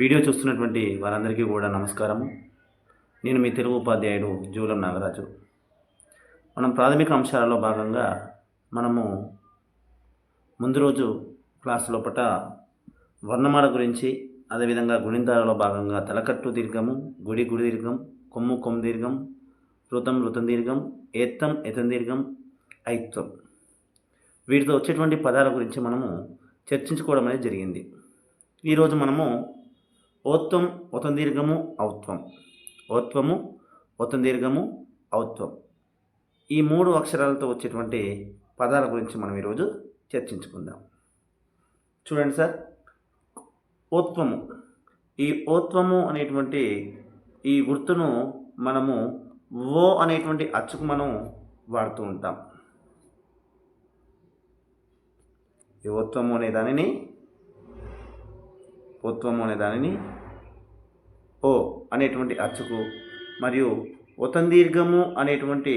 Video చూస్తున్నటువంటి వారందరికీ కూడా నమస్కారము. నేను మీ తెలుగు ఉపాధ్యాయుడు జూలం నాగరాజు. మనం ప్రాథమిక అంశాలలో భాగంగా మనము ముందు రోజు క్లాస్ లోపల వర్ణమాల గురించి అదేవిధంగా గుణింతాలలో భాగంగా తలకట్టు దీర్ఘము గుడి గుడి దీర్ఘం కొమ్ము కొమ్ము దీర్ఘం వృతం వృతం దీర్ఘం ఏత్తం ఎతం దీర్ఘం ఐత్వం. వీటితో వచ్చేటువంటి పదాల గురించి మనము చర్చించుకోవడం అనేది జరిగింది. ఈరోజు మనము ఓత్వం ఒతం దీర్ఘము ఔత్వం. ఓత్వము ఒతం దీర్ఘము ఔత్వం. ఈ మూడు అక్షరాలతో వచ్చేటువంటి పదాల గురించి మనం ఈరోజు చర్చించుకుందాం. చూడండి సార్. ఓత్వము. ఈ ఓత్వము అనేటువంటి ఈ గుర్తును మనము ఓ అనేటువంటి అచ్చుకు మనం వాడుతూ ఉంటాం. ఈ ఓత్వము అనే దానిని ఓత్వము అనే దానిని ఓ అనేటువంటి అచ్చుకు మరియు ఉతందీర్ఘము అనేటువంటి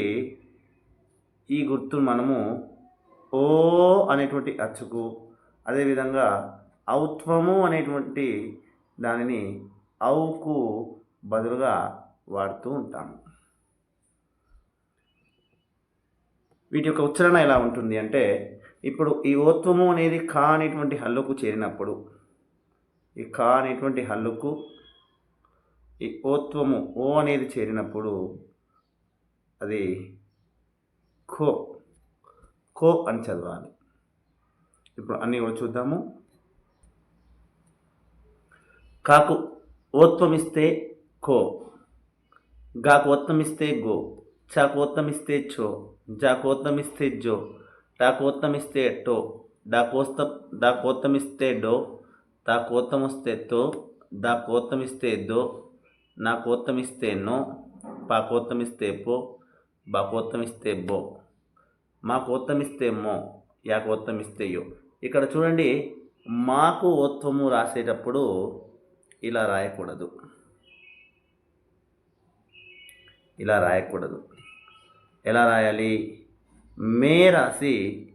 ఈ గుర్తును మనము ఓ అనేటువంటి అచ్చుకు అదేవిధంగా ఔత్వము అనేటువంటి దానిని ఔకు బదులుగా వాడుతూ ఉంటాము. వీటి యొక్క ఉచ్చారణ ఎలా ఉంటుంది అంటే ఇప్పుడు ఈ ఓత్వము అనేది కా అనేటువంటి హల్లుకు చేరినప్పుడు ఈ కా అనేటువంటి హల్లుకు ఈ ఓత్వము ఓ అనేది చేరినప్పుడు అది ఖో ఖో అని చదవాలి. ఇప్పుడు అన్నీ కూడా చూద్దాము. కాకు ఓత్వమిస్తే ఖో గాకు ఓత్వమిస్తే గో చాకు ఓత్వమిస్తే చో జాకు ఓత్వమిస్తే జో టాకు ఓత్వమిస్తే టో డాకోస్త డాకోత్తమిస్తే డో తాకోత్తమిస్తే తో దాకోత్తమిస్తే దో నాకోత్తమిస్తే నో పాకోత్తమిస్తే పో బాకోత్తమిస్తే బో మాకోత్తమిస్తే మో యాకోత్తమిస్తే యో ఇక్కడ చూడండి మాకు ఓత్వము రాసేటప్పుడు ఇలా రాయకూడదు. ఇలా రాయకూడదు. ఎలా రాయాలి? మే రాసి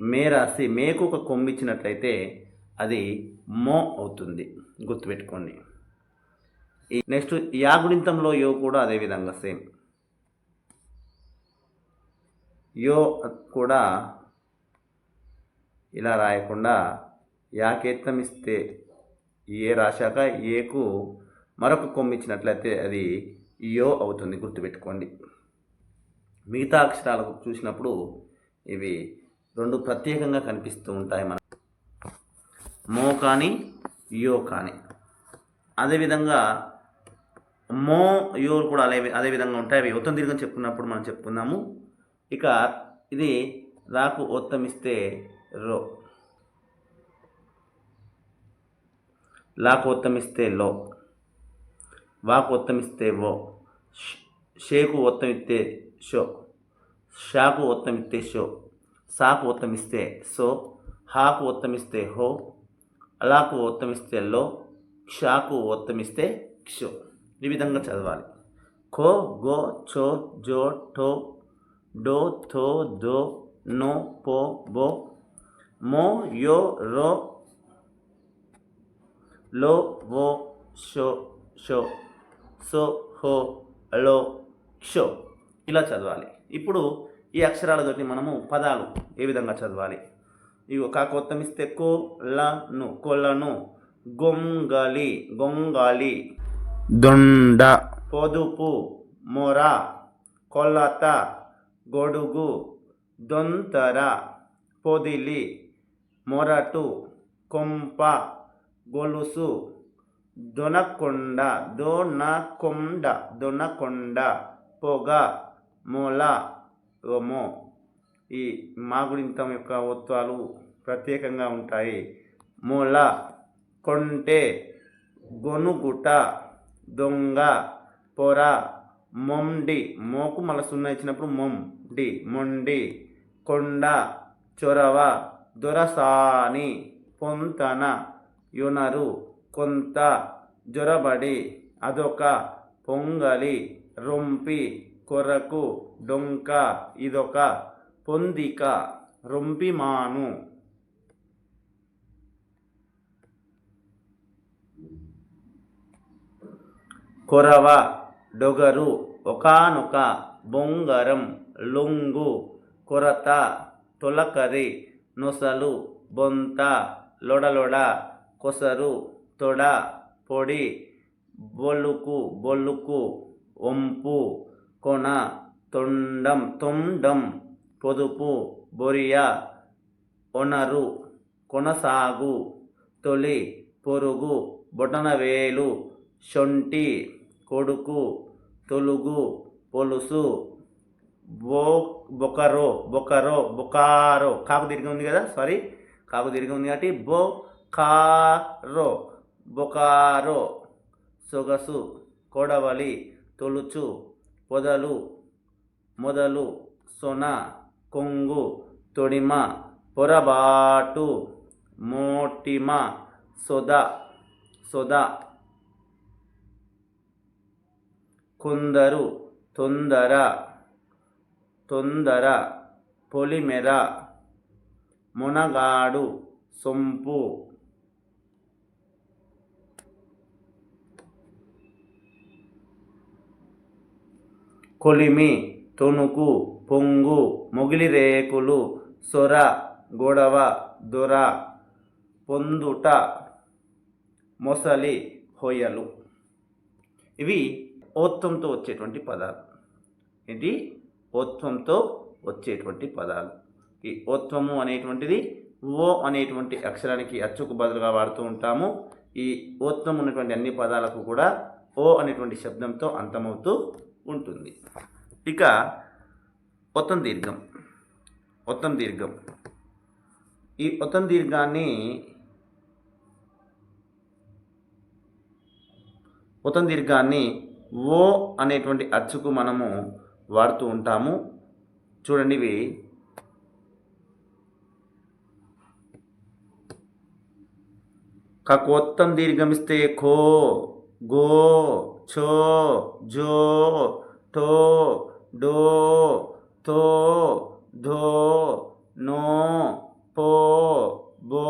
మే రాసి మేకు ఒక కొమ్మిచ్చినట్లయితే అది మో అవుతుంది. గుర్తుపెట్టుకోండి. నెక్స్ట్ యా గుణింతంలో యో కూడా అదే విధంగా సేమ్. యో కూడా ఇలా రాయకుండా యాకేత్తం ఇస్తే ఏ రాశాక ఏకు మరొక కొమ్ము ఇచ్చినట్లయితే అది యో అవుతుంది గుర్తుపెట్టుకోండి. మిగతా అక్షరాలకు చూసినప్పుడు ఇవి రెండు ప్రత్యేకంగా కనిపిస్తూ ఉంటాయి మన మో కానీ యో కానీ. అదేవిధంగా మో యో కూడా అదే అదే విధంగా ఉంటాయి. అవి ఉత్తం దీర్ఘం చెప్పుకున్నప్పుడు మనం చెప్పుకుందాము. ఇక ఇది రాకు ఒత్తమిస్తే రో. లాకు ఒత్తమిస్తే లో. వాకు ఒత్తమిస్తే ఓ షేకు ఒత్తమిస్తే షో. షాకు ఒత్తమిస్తే షో. సాకు ఒత్తమిస్తే సో. హాకు ఒత్తమిస్తే హో. అలాకు ఒత్తమిస్తే లో. క్షాకు ఒత్తమిస్తే క్షో. ఈ విధంగా చదవాలి. ఖో గో చో జో టో డో థో దో నో పో బో మో యో రో లో వో షో షో సో హో లో షో ఇలా చదవాలి. ఇప్పుడు ఈ అక్షరాలతోటి మనము పదాలు ఏ విధంగా చదవాలి? ఇవి కాకొత్తమిస్తే ఇస్తే కో లను కొలను గొంగలి గొంగాలి దొండ పొదుపు మొర కొలత గొడుగు దొంతర పొదిలి మొరటు కొంప గొలుసు దొనకొండ దొనకొండ దొనకొండ పొగ మొల ఓమో ఈ మాగుడింతం యొక్క ఒత్వాలు ప్రత్యేకంగా ఉంటాయి. మూల కొంటే గొనుగుట దొంగ పొర మొండి మోకు మళ్ళీ సున్నా ఇచ్చినప్పుడు మొం డి మొండి కొండ చొరవ దొరసాని పొంతన యునరు కొంత జొరబడి అదొక పొంగలి రొంపి కొరకు డొంక ఇదొక పొందిక రొంపిమాను. కొరవ డొగరు ఒకనొక బొంగరం లొంగు కొరత తొలకరి నొసలు బొంత లొడలొడ కొసరు తొడ పొడి బొలుకు బొలుకు ఒంపు కొన తొండం తొండం పొదుపు బొరియ ఒనరు కొనసాగు తొలి పొరుగు బొటనవేలు శొంఠి కొడుకు తొలుగు పొలుసు బో బొకరో బొకరో బొకారో. కాకు తిరిగి ఉంది కదా? సారీ కాకు తిరిగి ఉంది కాబట్టి బో కారో బొకారో. సొగసు కొడవలి తొలుచు పొదలు మొదలు సొన కొంగు తొడిమ పొరబాటు మోటిమ సొద సొద. కొందరు తొందర తొందర పొలిమెర మునగాడు సొంపు కొలిమి తొణుకు పొంగు మొగిలి రేకులు సొర గొడవ దొర పొందుట మొసలి హొయలు ఇవి ఓత్వంతో వచ్చేటువంటి పదాలు. ఇది ఓత్వంతో వచ్చేటువంటి పదాలు. ఈ ఓత్వము అనేటువంటిది ఓ అనేటువంటి అక్షరానికి అచ్చుకు బదులుగా వాడుతూ ఉంటాము. ఈ ఓత్వం ఉన్నటువంటి అన్ని పదాలకు కూడా ఓ అనేటువంటి శబ్దంతో అంతమవుతూ ఉంటుంది. ఇక ఒత్తం దీర్ఘం. ఒత్తం దీర్ఘం. ఈ ఒత్తం దీర్ఘాన్ని ఒత్తం దీర్ఘాన్ని ఓ అనేటువంటి అచ్చుకు మనము వాడుతూ ఉంటాము. చూడండి ఇవి. కకోత్తం దీర్ఘమిస్తే ఖో గో ఛో జో టో డో తో ధో నో పో బో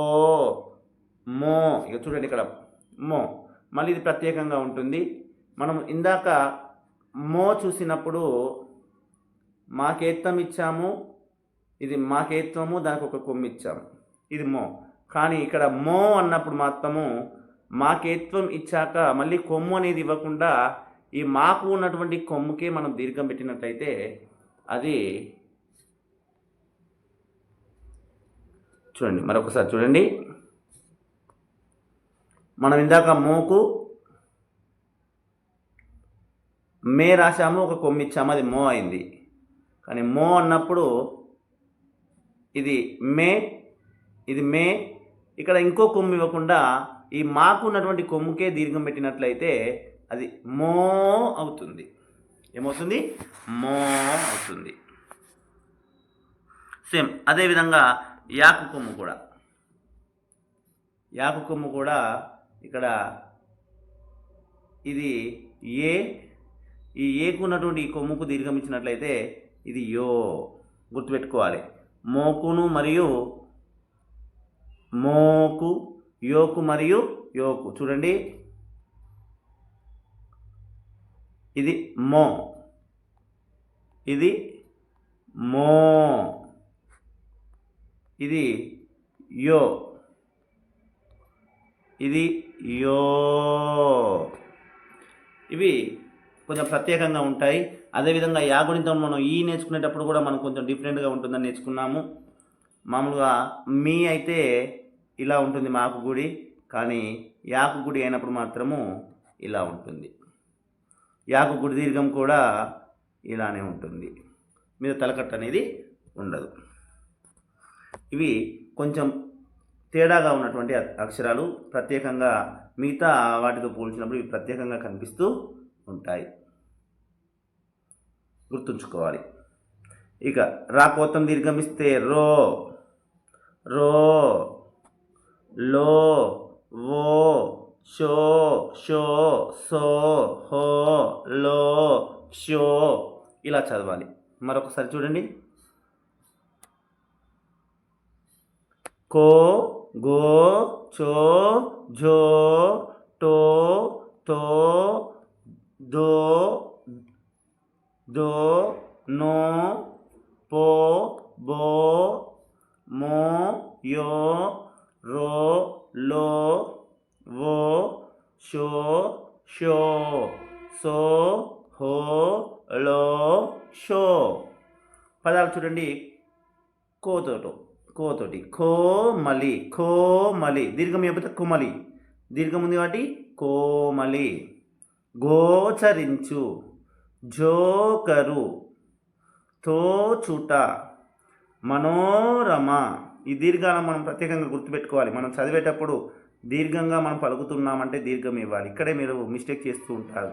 మో. ఇక చూడండి ఇక్కడ మో. మళ్ళీ ఇది ప్రత్యేకంగా ఉంటుంది. మనం ఇందాక మో చూసినప్పుడు మాకేత్తం ఇచ్చాము ఇది మాకేత్వము దానికి ఒక కొమ్ము ఇచ్చాము. ఇది మో. కానీ ఇక్కడ మో అన్నప్పుడు మాత్రము మాకేత్వం ఇచ్చాక మళ్ళీ కొమ్ము అనేది ఇవ్వకుండా ఈ మాకు ఉన్నటువంటి కొమ్ముకే మనం దీర్ఘం పెట్టినట్లయితే అది చూడండి మరొకసారి చూడండి. మనం ఇందాక మోకు మే రాశాము ఒక కొమ్మి ఇచ్చాము అది మో అయింది. కానీ మో అన్నప్పుడు ఇది మే ఇది మే. ఇక్కడ ఇంకో కొమ్ము ఇవ్వకుండా ఈ మాకు ఉన్నటువంటి కొమ్ముకే దీర్ఘం పెట్టినట్లయితే అది మో అవుతుంది. ఏమవుతుంది? మో అవుతుంది. సేమ్ అదేవిధంగా యాకు కొమ్ము కూడా. యాకు కొమ్ము కూడా ఇక్కడ ఇది ఏ ఈ ఏకు ఉన్నటువంటి ఈ కొమ్ముకు దీర్ఘం ఇచ్చినట్లయితే ఇది యో గుర్తుపెట్టుకోవాలి. మోకును మరియు మోకు యోకు మరియు యోకు. చూడండి. ఇది మో. ఇది మో. ఇది యో. ఇది యో. ఇవి కొంచెం ప్రత్యేకంగా ఉంటాయి. అదేవిధంగా యాగుణితం మనం ఈ నేర్చుకునేటప్పుడు కూడా మనం కొంచెం డిఫరెంట్గా ఉంటుందని నేర్చుకున్నాము. మామూలుగా మీ అయితే ఇలా ఉంటుంది మాకు గుడి కానీ యాకు గుడి అయినప్పుడు మాత్రము ఇలా ఉంటుంది. యాకు గుడి దీర్ఘం కూడా ఇలానే ఉంటుంది. మీద తలకట్ట అనేది ఉండదు. ఇవి కొంచెం తేడాగా ఉన్నటువంటి అక్షరాలు. ప్రత్యేకంగా మిగతా వాటితో పోల్చినప్పుడు ఇవి ప్రత్యేకంగా కనిపిస్తూ ఉంటాయి. గుర్తుంచుకోవాలి. ఇక రాకోతం దీర్ఘమిస్తే రో రో లో ఓ షో షో సో హో లో షో ఇలా చదవాలి. మరొకసారి చూడండి. కో గో చో జో టో తో దో దో నో పో బో మో యో రో లో వో షో షో సో హో లో షో. పదాలు చూడండి. కోతోటో కోతోటి కోమలి కోమలి దీర్ఘం చెప్పితే కుమలి దీర్ఘం ఉంది కాబట్టి కోమలి గోచరించు. జోకరు తోచుట మనోరమ. ఈ దీర్ఘాలను మనం ప్రత్యేకంగా గుర్తుపెట్టుకోవాలి. మనం చదివేటప్పుడు దీర్ఘంగా మనం పలుకుతున్నామంటే దీర్ఘం ఇవ్వాలి. ఇక్కడే మీరు మిస్టేక్ చేస్తూ ఉంటారు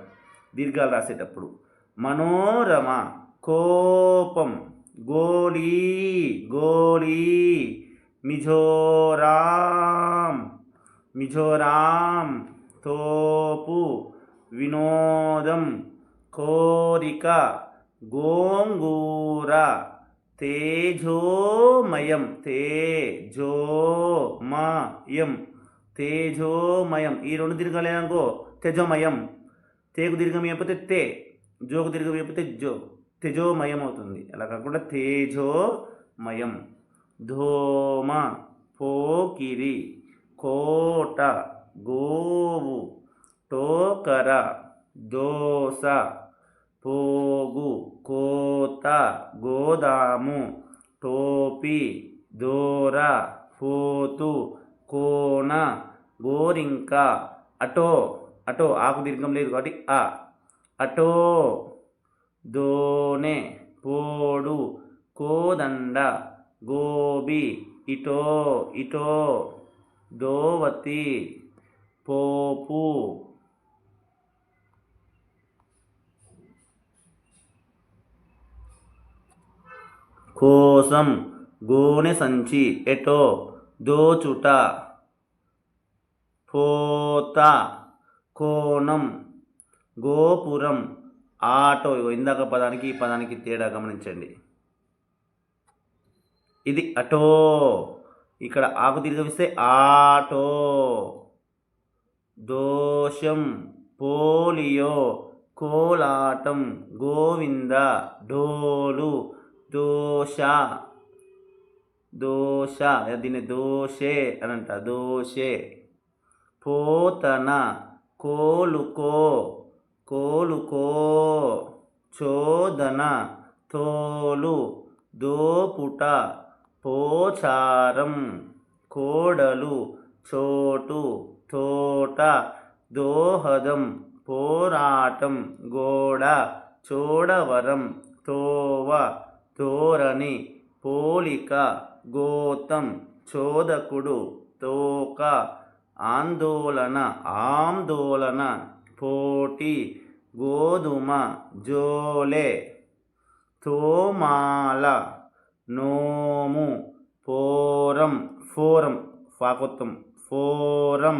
దీర్ఘాలు రాసేటప్పుడు. మనోరమ కోపం గోళీ గోళీ మిజోరాం మిజోరాం తోపు వినోదం కోరిక గోంగూర తేజోమయం తేజోమయం తేజోమయం. ఈ రెండు దీర్ఘాలు తేజోమయం. తేకు దీర్ఘం అయిపోతే తే జోకు దీర్ఘం అయిపోతే జో. తేజోమయం అవుతుంది. అలా కాకుండా తేజోమయం. ధోమ పోకిరి కోట గోవు టోకర దోస పోగు కోత గోదాము టోపీ దోర పోతు కోన గోరింక అటో. అటో ఆకు దీర్ఘం లేదు కాబట్టి ఆ అటో దోనె పోడు కోదండ గోబి ఇటో ఇటో దోవతి పోపు కోసం గోనె సంచి ఎటో దోచుట పోత కోణం గోపురం ఆటో. ఇందాక పదానికి ఈ పదానికి తేడా గమనించండి. ఇది అటో. ఇక్కడ ఆకు దీర్ఘమిస్తే ఆటో. దోషం పోలియో కోలాటం గోవింద డోలు దోష. దోష. దీన్ని దోషే అని అంట. దోషే. పోతన. కోలుకో. కోలుకో. చోదన. తోలు. దోపుట. పోచారం. కోడలు. చోటు. తోట. దోహదం. పోరాటం. గోడ. చోడవరం. తోవ. తోరణి పోలిక గోతం చోదకుడు తోక ఆందోళన ఆందోళన పోటీ గోధుమ జోలే తోమాల నోము పోరం ఫోరం ఫాకొత్తం ఫోరం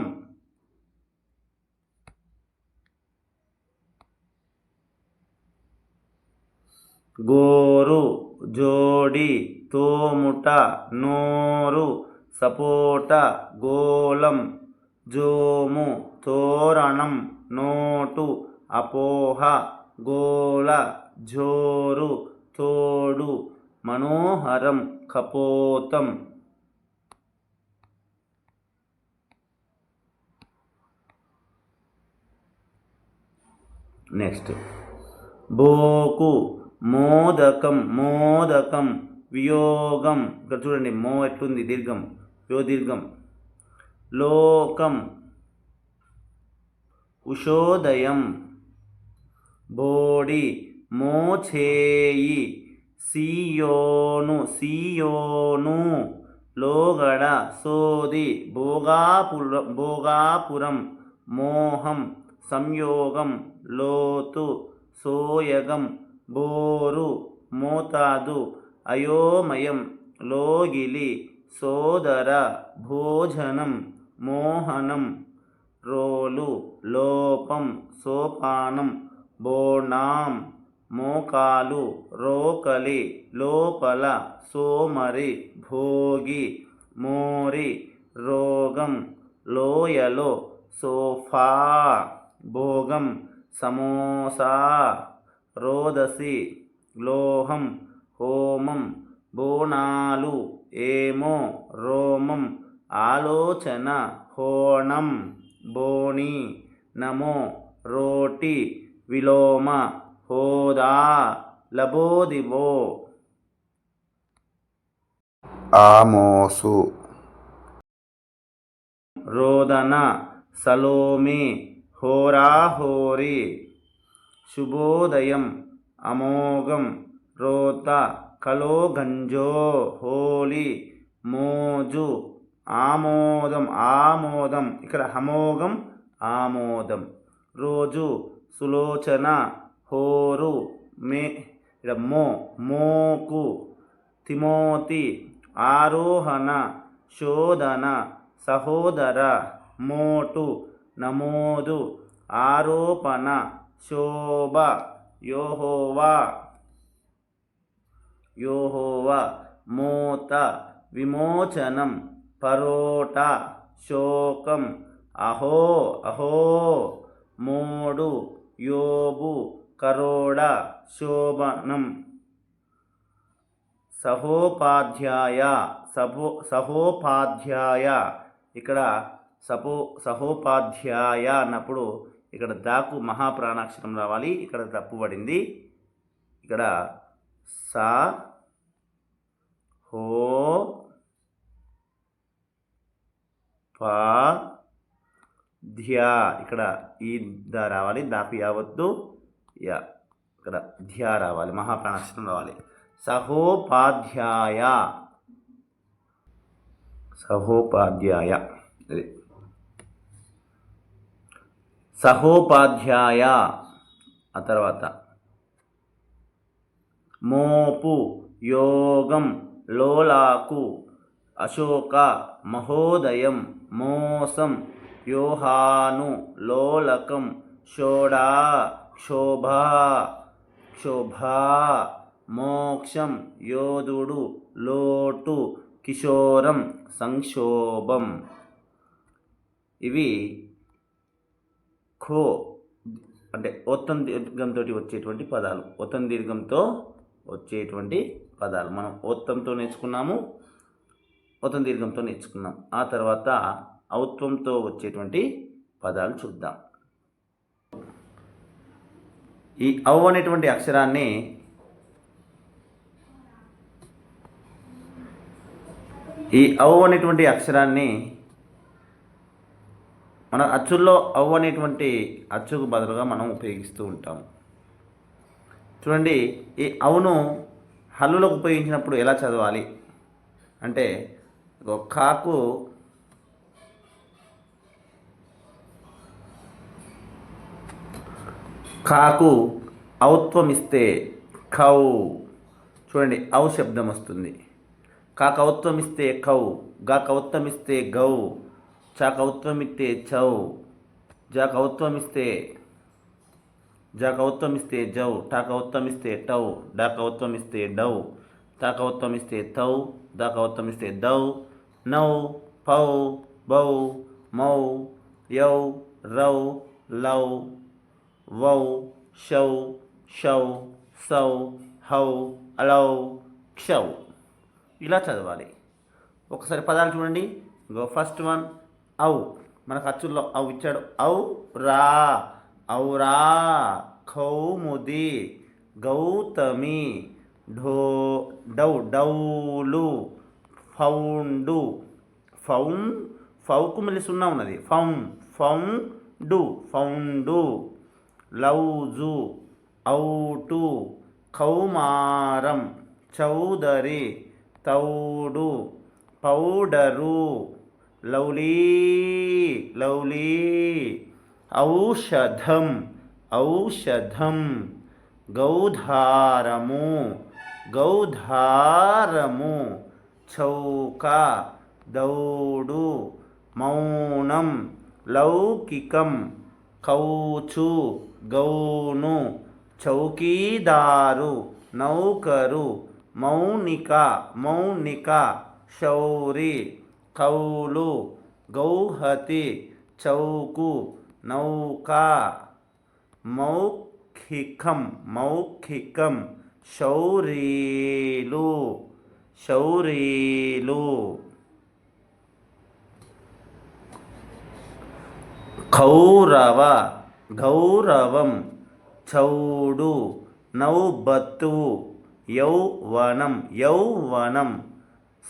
గోరు జోడి తోముట నోరు సపోట గోళం జోము తోరణం నోటు అపోహ గోళ జోరు తోడు మనోహరం కపోతం. నెక్స్ట్. బోకు మోదకం మోదకం వియోగం. ఇక్కడ చూడండి మో ఎట్లుంది? దీర్ఘం. యో దీర్ఘం. లోకం. ఉషోదయం. బోడి. మోచేయి. సియోను సియోను. లోగడ సోది. భోగాపుర భోగాపురం. మోహం. సంయోగం. లోతు. సోయగం. బోరు మోతాదు అయోమయం లోగిలి సోదర భోజనం మోహనం రోలు లోపం సోపానం బోనాం మోకాలు రోకలి లోపల సోమరి భోగి మోరి రోగం లోయలో సోఫా భోగం సమోసా రోదసి లోహం హోమం బోనాలు ఏమో రోమం ఆలోచన హోణం బోణి నమో రోటి విలోమ హోదా లబోదివో. ఆమోసు. రోదన సలోమి హోరాహోరి. శుభోదయం అమోఘం రోత కలో గంజో హోలీ మోజు ఆమోదం ఆమోదం ఇక్కడ అమోఘం ఆమోదం రోజు సులోచన హోరు మే ఇక్కడ మో మోకు తిమోతి ఆరోహణ శోధన సహోదర మోటు నమోదు ఆరోపణ శోభ యోహోవా యోహోవా మోత విమోచనం పరోట శోకం. అహో అహో మోడు యోబు కరోడ శోభనం. సహోపాధ్యాయ సహో సహోపాధ్యాయ ఇక్కడ సపో సహోపాధ్యాయ అన్నప్పుడు ఇక్కడ దాకు మహాప్రాణాక్షరం రావాలి. ఇక్కడ తప్పు పడింది. ఇక్కడ సా హో పా ధ్యా. ఇక్కడ ఈ దా రావాలి. దాకు యావద్దు యా. ఇక్కడ ధ్యా రావాలి. మహాప్రాణాక్షరం రావాలి. సహోపాధ్యాయ. సహోపాధ్యాయ. అది. సహోపాధ్యాయ. ఆ తర్వాత మోపు యోగం లోలాకు అశోక మహోదయం మోసం యోహాను లోలకం షోడా క్షోభ క్షోభ మోక్షం యోధుడు లోటు కిశోరం సంక్షోభం. ఇవి ఖో అంటే ఒత్తం దీర్ఘంతో వచ్చేటువంటి పదాలు. ఒత్తం దీర్ఘంతో వచ్చేటువంటి పదాలు. మనం ఒత్తంతో నేర్చుకున్నాము ఒత్తం దీర్ఘంతో నేర్చుకున్నాం. ఆ తర్వాత ఔత్వంతో వచ్చేటువంటి పదాలు చూద్దాం. ఈ అవు అనేటువంటి అక్షరాన్ని ఈ అవు అనేటువంటి అక్షరాన్ని మన అచ్చుల్లో అవ్వ అనేటువంటి అచ్చుకు బదులుగా మనం ఉపయోగిస్తూ ఉంటాం చూడండి ఈ అవును హల్లులకు ఉపయోగించినప్పుడు ఎలా చదవాలి? అంటే కాకు కాకు ఔత్వం ఇస్తే కౌ. చూడండి ఔ శబ్దం వస్తుంది. కాక ఇస్తే కౌ గా కౌత్వం ఇస్తే గౌ. చా ఇస్తే చౌ జా కౌత్వం ఇస్తే జా జౌ టా కౌత్వం టౌ డా ఇస్తే డౌ తా ఇస్తే తౌ దా ఇస్తే దౌ నౌ పౌ బౌ మౌ యౌ రౌ లౌ వౌ షౌ షౌ సౌ హౌ అలౌ క్షౌ. ఇలా చదవాలి. ఒకసారి పదాలు చూడండి. గో ఫస్ట్ వన్ ఔ. మనకు అచ్చుల్లో ఔ ఇచ్చాడు. ఔ రా. ఔరా కౌముది గౌతమి. ఢో. డౌ. డౌలు. ఫౌండు. ఫౌం. ఫౌకు మళ్ళీ సున్నా ఉన్నది. ఫౌన్ ఫౌండు ఫౌండు. లౌజు. ఔటు. కౌమారం. చౌదరి. తౌడు. పౌడరు. లౌలీ లౌలీ. ఔషధం ఔషధం. గౌధారము గౌధారము. చౌక దౌడు. మౌనం లౌకికం. కౌచు గౌను. చౌకీదారు నౌకరు. మౌనిక మౌనిక. శౌరి. కౌలు గౌహతి చౌకు నౌకా మౌఖికం మౌఖికం శౌరీలు శౌరీలు. కౌరవ గౌరవం చౌడు నౌబత్తు యౌవనం యౌవనం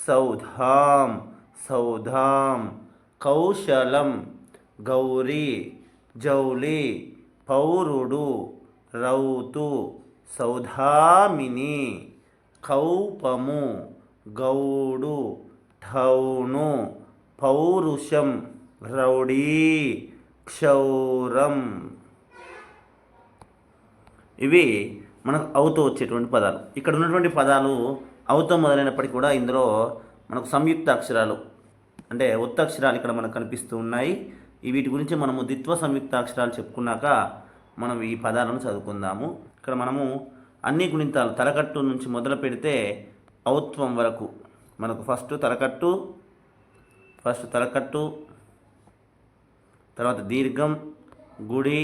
సౌధాం. సౌధాం కౌశలం గౌరీ జౌలి పౌరుడు రౌతు సౌధామిని కౌపము గౌడు ఠౌను పౌరుషం రౌడీ క్షౌరం. ఇవి మనకు అవుతూ వచ్చేటువంటి పదాలు. ఇక్కడ ఉన్నటువంటి పదాలు అవుతో మొదలైనప్పటికీ కూడా ఇందులో మనకు సంయుక్త అక్షరాలు అంటే ఒత్తక్షరాలు ఇక్కడ మనకు కనిపిస్తూ ఉన్నాయి. ఈ వీటి గురించి మనము ద్విత్వ సంయుక్త అక్షరాలు చెప్పుకున్నాక మనం ఈ పదాలను చదువుకుందాము. ఇక్కడ మనము అన్ని గుణింతాలు తలకట్టు నుంచి మొదలు పెడితే ఔత్వం వరకు మనకు ఫస్ట్ తలకట్టు ఫస్ట్ తలకట్టు తర్వాత దీర్ఘం గుడి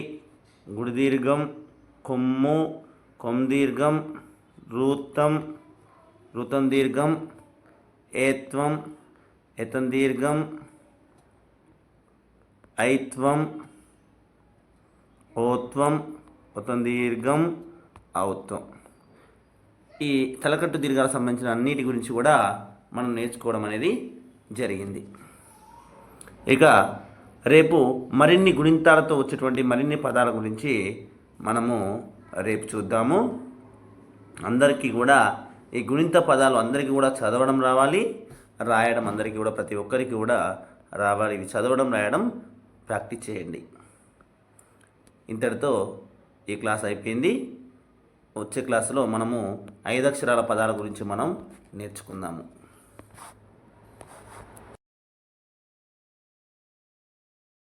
గుడి దీర్ఘం కొమ్ము కొమ్ దీర్ఘం రూతం ఋతం దీర్ఘం ఏత్వం ఎతం దీర్ఘం ఐత్వం ఓత్వం ఉతం దీర్ఘం ఔత్వం ఈ తలకట్టు దీర్ఘాలకు సంబంధించిన అన్నిటి గురించి కూడా మనం నేర్చుకోవడం అనేది జరిగింది. ఇక రేపు మరిన్ని గుణింతాలతో వచ్చేటువంటి మరిన్ని పదాల గురించి మనము రేపు చూద్దాము. అందరికీ కూడా ఈ గుణింత పదాలు అందరికీ కూడా చదవడం రావాలి రాయడం అందరికీ కూడా ప్రతి ఒక్కరికి కూడా రావాలి. ఇవి చదవడం రాయడం ప్రాక్టీస్ చేయండి. ఇంతటితో ఈ క్లాస్ అయిపోయింది. వచ్చే క్లాసులో మనము ఐదు అక్షరాల పదాల గురించి మనం నేర్చుకుందాము.